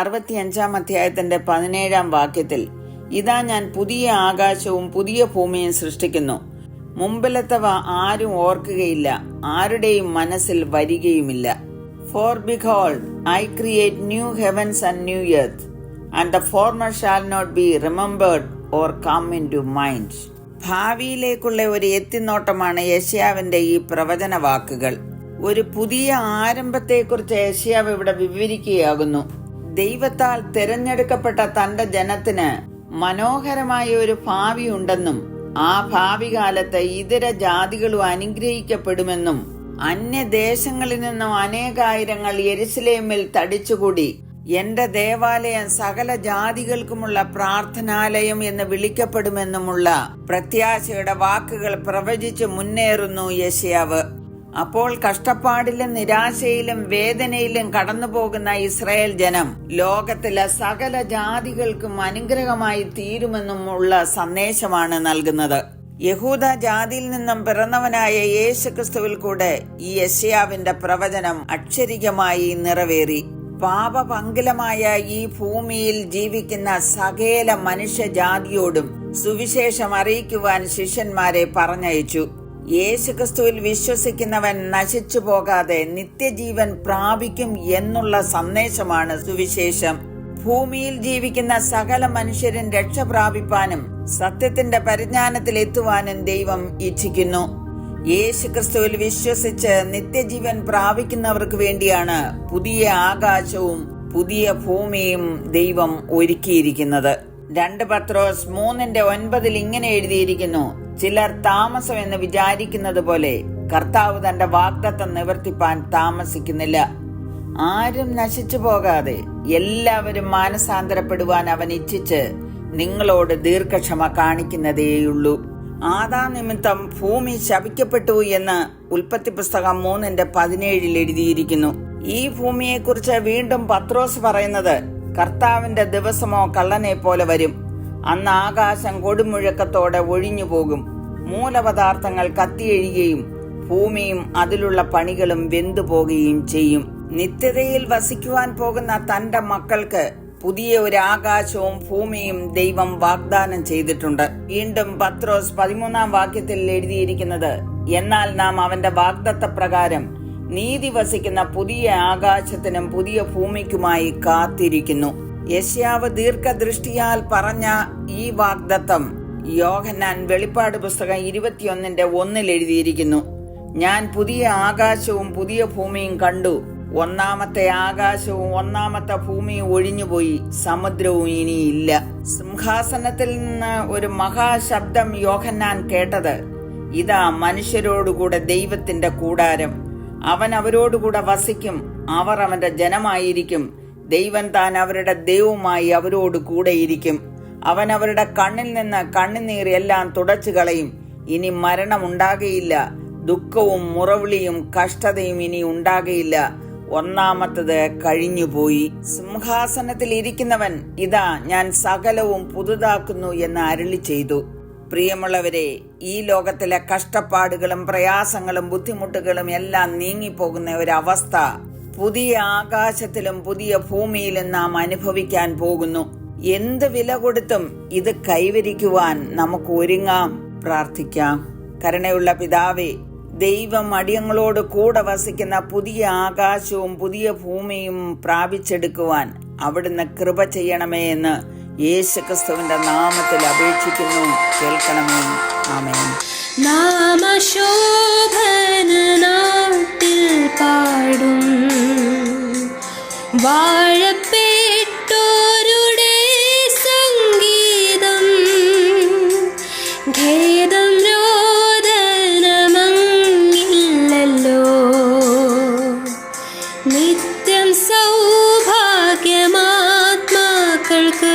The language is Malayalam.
അറുപത്തിയഞ്ചാം അധ്യായത്തിന്റെ പതിനേഴാം വാക്യത്തിൽ ഇതാ ഞാൻ പുതിയ ആകാശവും പുതിയ ഭൂമിയും സൃഷ്ടിക്കുന്നു. മുമ്പിലത്തവ ആരും ഓർക്കുകയില്ല ആരുടെയും മനസ്സിൽ വരികയുമില്ല. For behold I create new heavens and new earth and the former shall not be remembered or come into mind ഭാവിയിലേക്കുള്ള ഒരു എത്തിനോട്ടമാണ് യശ്യാവിന്റെ ഈ പ്രവചന വാക്കുകൾ ഒരു പുതിയ ആരംഭത്തെക്കുറിച്ച് യശ്യാവ് ഇവിടെ വിവരിക്കുകയാകുന്നു. ദൈവത്താൽ തിരഞ്ഞെടുക്കപ്പെട്ട തന്റെ ജനത്തിന് മനോഹരമായ ഒരു ഭാവി ഉണ്ടെന്നും ആ ഭാവി കാലത്ത് ഇതര ജാതികളും അനുഗ്രഹിക്കപ്പെടുമെന്നും അന്യദേശങ്ങളിൽ നിന്നും അനേകായിരങ്ങൾ യെരുസലേമിൽ തടിച്ചുകൂടി എന്റെ ദേവാലയം സകല ജാതികൾക്കുമുള്ള പ്രാർത്ഥനാലയം എന്ന് വിളിക്കപ്പെടുമെന്നുമുള്ള പ്രത്യാശയുടെ വാക്കുകൾ പ്രവചിച്ച് മുന്നേറുന്നു യശയാവ് അപ്പോൾ കഷ്ടപ്പാടിലും നിരാശയിലും വേദനയിലും കടന്നുപോകുന്ന ഇസ്രായേൽ ജനം ലോകത്തിലെ സകല ജാതികൾക്കും അനുഗ്രഹമായി തീരുമെന്നുമുള്ള സന്ദേശമാണ് നൽകുന്നത്. യഹൂദ ജാതിയിൽ നിന്നും പിറന്നവനായ യേശുക്രിസ്തുവിൽ കൂടെ ഈ യശയാവിന്റെ പ്രവചനം അക്ഷരികമായി നിറവേറി. പാപപങ്കിലമായ ഈ ഭൂമിയിൽ ജീവിക്കുന്ന സകല മനുഷ്യജാതിയോടും സുവിശേഷം അറിയിക്കുവാൻ ശിഷ്യന്മാരെ പറഞ്ഞയച്ചു. യേശുക്രിസ്തുവിൽ വിശ്വസിക്കുന്നവൻ നശിച്ചു പോകാതെ നിത്യജീവൻ പ്രാപിക്കും എന്നുള്ള സന്ദേശമാണ് സുവിശേഷം. ഭൂമിയിൽ ജീവിക്കുന്ന സകല മനുഷ്യരും രക്ഷ പ്രാപിപ്പാനും സത്യത്തിന്റെ പരിജ്ഞാനത്തിൽ എത്തുവാനും ദൈവം ഇച്ഛിക്കുന്നു. യേശുക്രിസ്തുവിൽ വിശ്വസിച്ച് നിത്യജീവൻ പ്രാപിക്കുന്നവർക്ക് വേണ്ടിയാണ് പുതിയ ആകാശവും പുതിയ ഭൂമിയും ദൈവം ഒരുക്കിയിരിക്കുന്നത്. രണ്ട് പത്രോസ് മൂന്നിന്റെ ഒൻപതിൽ ഇങ്ങനെ എഴുതിയിരിക്കുന്നു. ചിലർ താമസം എന്ന് വിചാരിക്കുന്നത് പോലെ കർത്താവ് തന്റെ വാഗ്ദത്തം നിവർത്തിപ്പാൻ താമസിക്കുന്നില്ല. ആരും നശിച്ചു പോകാതെ എല്ലാവരും മാനസാന്തരപ്പെടുവാൻ അവൻ ഇച്ഛിച്ച് നിങ്ങളോട് ദീർഘക്ഷമ കാണിക്കുന്നതേയുള്ളൂ. ആദാ നിമിത്തം ഭൂമി ശപിക്കപ്പെട്ടു എന്ന് ഉൽപ്പത്തി പുസ്തകം മൂന്നിന്റെ പതിനേഴിൽ എഴുതിയിരിക്കുന്നു. ഈ ഭൂമിയെക്കുറിച്ച് വീണ്ടും പത്രോസ് പറയുന്നത് കർത്താവിന്റെ ദിവസമോ കള്ളനെ പോലെ വരും. അന്ന് ആകാശം കൊടുമുഴക്കത്തോടെ ഒഴിഞ്ഞു പോകും. മൂലപദാർത്ഥങ്ങൾ കത്തിയെഴുകയും ഭൂമിയും അതിലുള്ള പണികളും വെന്തുപോകുകയും ചെയ്യും. നിത്യതയിൽ വസിക്കുവാൻ പോകുന്ന തന്റെ മക്കൾക്ക് പുതിയ ഒരു ആകാശവും ഭൂമിയും ദൈവം വാഗ്ദാനം ചെയ്തിട്ടുണ്ട്. വീണ്ടും പത്രോസ് പതിമൂന്നാം വാക്യത്തിൽ എഴുതിയിരിക്കുന്നത് എന്നാൽ നാം അവന്റെ വാഗ്ദത്ത പ്രകാരം നീതി വസിക്കുന്ന പുതിയ ആകാശത്തിനും പുതിയ ഭൂമിക്കുമായി കാത്തിരിക്കുന്നു. യശ്യാവ് ദീർഘദൃഷ്ടിയാൽ പറഞ്ഞ ഈ വാഗ്ദത്തം യോഹന്നാൻ വെളിപ്പാട് പുസ്തകം ഇരുപത്തിയൊന്നിന്റെ ഒന്നിൽ എഴുതിയിരിക്കുന്നു. ഞാൻ പുതിയ ആകാശവും പുതിയ ഭൂമിയും കണ്ടു. ഒന്നാമത്തെ ആകാശവും ഒന്നാമത്തെ ഭൂമിയും ഒഴിഞ്ഞുപോയി. സമുദ്രവും ഇനിയില്ല. സിംഹാസനത്തിൽ നിന്ന് ഒരു മഹാശബ്ദം യോഹന്നാൻ കേട്ടത്. ഇതാ മനുഷ്യരോടുകൂടെ ദൈവത്തിന്റെ കൂടാരം. അവൻ അവരോടുകൂടെ വസിക്കും. അവർ അവന്റെ ജനമായിരിക്കും. ദൈവം താൻ അവരുടെ ദൈവമായി അവരോട് കൂടെയിരിക്കും അവൻ അവരുടെ കണ്ണിൽ നിന്ന് കണ്ണുനീർ എല്ലാം തുടച്ചു കളയും. ഇനി മരണമുണ്ടാകയില്ല ദുഃഖവും മുറവിളിയും കഷ്ടതയും ഇനി ഉണ്ടാകയില്ല. ഒന്നാമത്തത് കഴിഞ്ഞുപോയി. സിംഹാസനത്തിൽ ഇരിക്കുന്നവൻ ഇതാ ഞാൻ സകലവും പുതുതാക്കുന്നു എന്ന് അരുളി ചെയ്തു. പ്രിയമുള്ളവരെ ഈ ലോകത്തിലെ കഷ്ടപ്പാടുകളും പ്രയാസങ്ങളും ബുദ്ധിമുട്ടുകളും എല്ലാം നീങ്ങിപ്പോകുന്ന ഒരവസ്ഥ. പുതിയ ആകാശത്തിലും പുതിയ ഭൂമിയിലും നാം അനുഭവിക്കാൻ പോകുന്നു. എന്ത് വില കൊടുത്തും ഇത് കൈവരിക്കുവാൻ നമുക്ക് ഒരുങ്ങാം. പ്രാർത്ഥിക്കാം. കരുണയുള്ള പിതാവേ ദൈവം അടിയങ്ങളോട് കൂടെ വസിക്കുന്ന പുതിയ ആകാശവും പുതിയ ഭൂമിയും പ്രാപിച്ചെടുക്കുവാൻ അവിടുന്ന് കൃപ ചെയ്യണമേ എന്ന് യേശുക്രിസ്തുവിന്റെ നാമത്തിൽ അപേക്ഷിക്കുന്നു. കേൾക്കണമേ. ആമേ നാമശോഭന വാഴപ്പേട്ടോരുടെ സംഗീതം ഖേദം രോദനമങ്ങില്ലല്ലോ. നിത്യം സൗഭാഗ്യമാത്മാക്കൾക്ക്